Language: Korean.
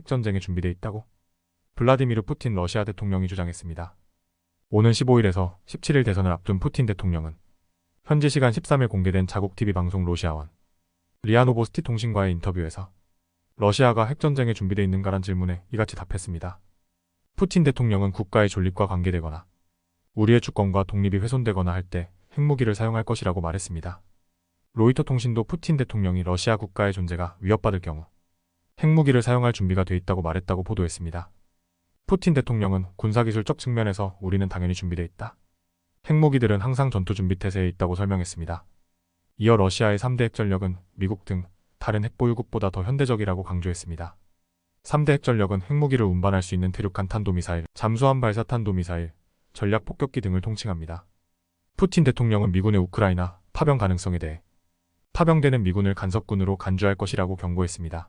핵전쟁이 준비돼 있다고 블라디미르 푸틴 러시아 대통령이 주장했습니다. 오는 15일에서 17일 대선을 앞둔 푸틴 대통령은 현지 시간 13일 공개된 자국 TV 방송 로시아원 리아노보스티 통신과의 인터뷰에서 러시아가 핵전쟁에 준비돼 있는가란 질문에 이같이 답했습니다. 푸틴 대통령은 국가의 존립과 관계되거나 우리의 주권과 독립이 훼손되거나 할 때 핵무기를 사용할 것이라고 말했습니다. 로이터 통신도 푸틴 대통령이 러시아 국가의 존재가 위협받을 경우 핵무기를 사용할 준비가 돼 있다고 말했다고 보도했습니다. 푸틴 대통령은 군사기술적 측면에서 우리는 당연히 준비돼 있다. 핵무기들은 항상 전투 준비 태세에 있다고 설명했습니다. 이어 러시아의 3대 핵전력은 미국 등 다른 핵보유국보다 더 현대적이라고 강조했습니다. 3대 핵전력은 핵무기를 운반할 수 있는 대륙간 탄도미사일, 잠수함 발사 탄도미사일, 전략 폭격기 등을 통칭합니다. 푸틴 대통령은 미군의 우크라이나 파병 가능성에 대해 파병되는 미군을 간섭군으로 간주할 것이라고 경고했습니다.